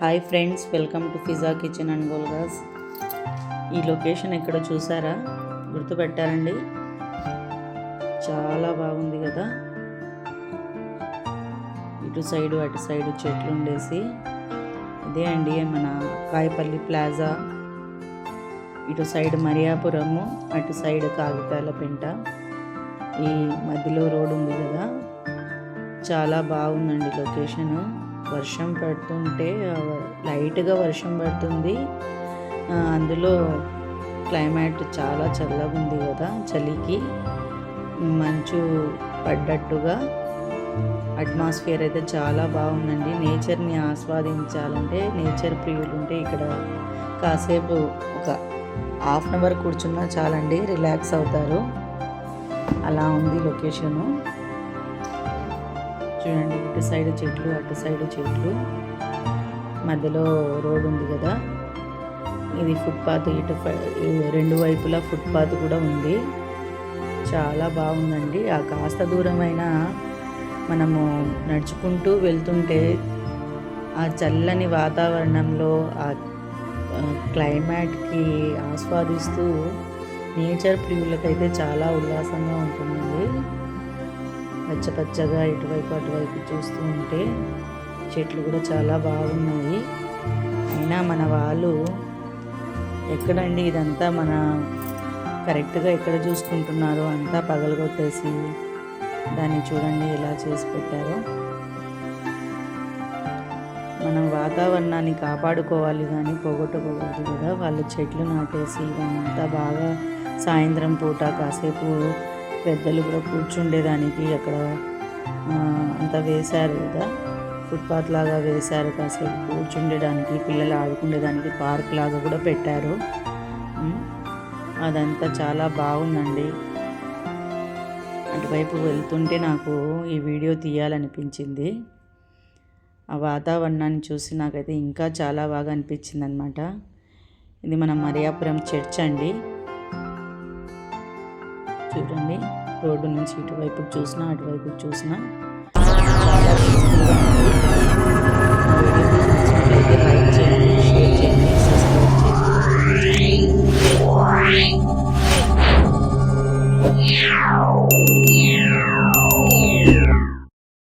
Hi friends welcome to pizza kitchen and గోల్గాస్ ఈ location ఎక్కడ చూసారా? గుర్తుపెట్టారండి? చాలా బాగుంది కదా. ఇటు సైడు అటు సైడు చెట్లు ఉండేసి. ఇదే అండి మన కాయపల్లి ప్లాజా. ఇటు సైడ్ మరియాపురము అటు సైడ్ కాగితాల పెంట. ఈ మధ్యలో రోడ్ ఉంది కదా. చాలా బాగుందండి లొకేషన్. వర్షం పడుతుంటే లైట్గా వర్షం పడుతుంది. అందులో క్లైమేట్ చాలా చల్లగా ఉంది కదా చలికి. మంచు పడ్డట్టుగా. అట్మాస్ఫియర్ అయితే చాలా బాగుందండి. నేచర్ని ఆస్వాదించాలంటే నేచర్ ప్రియులు ఉంటే ఇక్కడ కాసేపు ఒక హాఫ్ అన్ అవర్ కూర్చున్నా చాలండి రిలాక్స్ అవుతారు. అలా ఉంది లొకేషను. చూడండి ఇటు సైడ్ చెట్లు అటు సైడ్ చెట్లు. మధ్యలో రోడ్ ఉంది కదా. ఇది ఫుట్పాత్ ఇటు రెండు వైపులా ఫుట్పాత్ కూడా ఉంది. చాలా బాగుందండి. ఆ కాస్త దూరమైన మనము నడుచుకుంటూ వెళ్తుంటే ఆ చల్లని వాతావరణంలో ఆ ఆ క్లైమేట్కి ఆస్వాదిస్తూ నేచర్ ప్రియులకైతే చాలా ఉల్లాసంగా ఉంటుందండి. పచ్చ పచ్చగా ఇటువైపు అటువైపు చూస్తూ ఉంటే చెట్లు కూడా చాలా బాగున్నాయి. అయినా మన వాళ్ళు ఎక్కడండి ఇదంతా మన కరెక్ట్గా ఎక్కడ చూసుకుంటున్నారో అంతా పగలగొట్టేసి దాన్ని చూడండి ఎలా చేసి పెట్టారో. మనం వాతావరణాన్ని కాపాడుకోవాలి కానీ పోగొట్టుకోకూడదు కదా. వాళ్ళు చెట్లు నాటేసి దాన్నంతా బాగా సాయంత్రం పూట కాసేపు పెద్దలు కూడా కూర్చుండేదానికి అక్కడ అంతా వేశారు కదా. ఫుట్పాత్ లాగా వేశారు కాసేపు కూర్చుండేదానికి పిల్లలు ఆడుకునేదానికి పార్క్ లాగా కూడా పెట్టారు. అదంతా చాలా బాగుందండి. అటువైపు వెళ్తుంటే నాకు ఈ వీడియో తీయాలనిపించింది. ఆ వాతావరణాన్ని చూసి నాకైతే ఇంకా చాలా బాగా అనిపించింది అనమాట ఇది మన మరియాపురం చర్చ్ అండి. చూడండి రోడ్డు నుంచి ఇటువైపు చూసినా అటువైపు చూసినా Yeah.